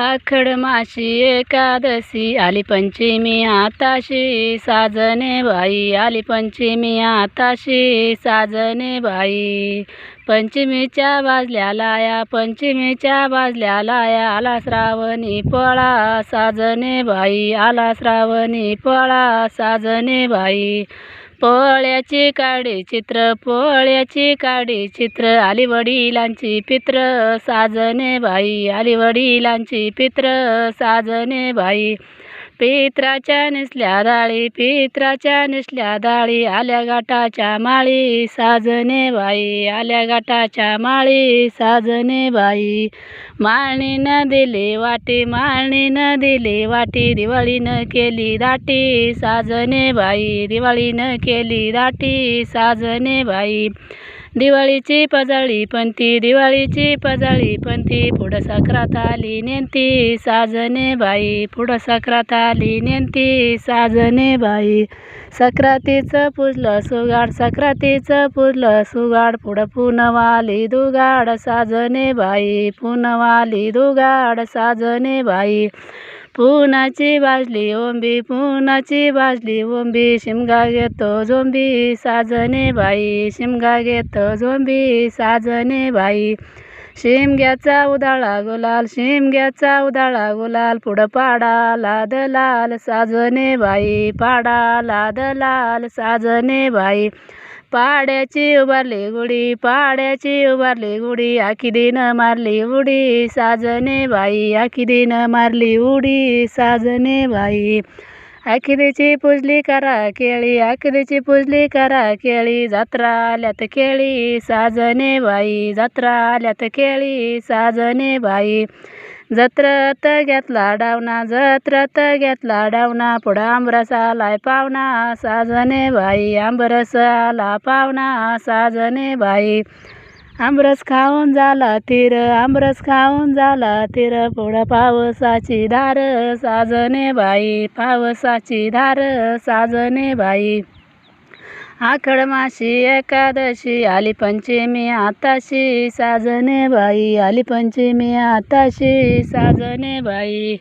आखड माशी एकादशी आली पंचमी आताशी साजने बाई आली पंचमी आताशी साजने बाई. पंचमीच्या वाजल्या लाया पंचमीच्या वाजल्या लाया आला श्रावणी पळा साजने बाई आला श्रावणी पळा साजने बाई. पोळ्याची काडी चित्र पोळ्याची काडी चित्र आली वडिलांची पित्र साजने बाई आली वडिलांची पित्र साजने बाई. पित्राच्या निसल्या डाळी पित्राच्या निसल्या डाळी आल्या गाठाच्या माळी साजने बाई आल्या गाठाच्या माळी साजने बाई. माळणीनं दिली वाटी माळणीनं दिली वाटी दिवाळीनं केली दाटी साजने बाई दिवाळीनं केली दाटी साजने बाई. दिवाळीची पजाळी पंथी दिवाळीची पजाळी पंथी पुढं सक्रात आली नेंती साजने बाई. पुढं सक्रात आली नेंती साजने बाई. सक्रातीचं पुजलं सुगाड सक्रातीचं पुजलं सुगाड. पुढं पुनवाली दुगाड साजने बाई. पुनवाली दुगाड साजने बाई. पुनाची भाजली ओंबी पुनाची भाजली ओंबी शिमगा घेतो झोंबी साजने बाई शिमगा घेतो झोंबी साजने बाई. शिमग्याचा उदाळा गुलाल शिमग्याचा उदाळा गुलाल पुढं पाडा लाद लाल साजने बाई पाडा लाद लाल साजने बाई. पाड्याची उभारली गुढी पाड्याची उभारली गुढी आखी दिन मारली उडी साजने बाई आखी दिन मारली उडी साजने बाई. आखिरीची पुजली करा केळी आखिरीची पुजली करा केळी जत्रा आल्यात केळी साजने बाई जत्रा आल्यात केळी साजने बाई. जत्रत घेतला डावना जत्रत घेतला डावना पुढं आंबरस आलाय पावना साजने बाई आंबरस आला पावना साजने बाई. आंबरस खाऊन झाला तीर आंबरस खाऊन झाला तीर पुढं पावसाची धार साजने बाई पावसाची धार साजने बाई. आखड माशी एकादशी आली पंचमी आताशी साजने बाई आली पंचमी आताशी साजने बाई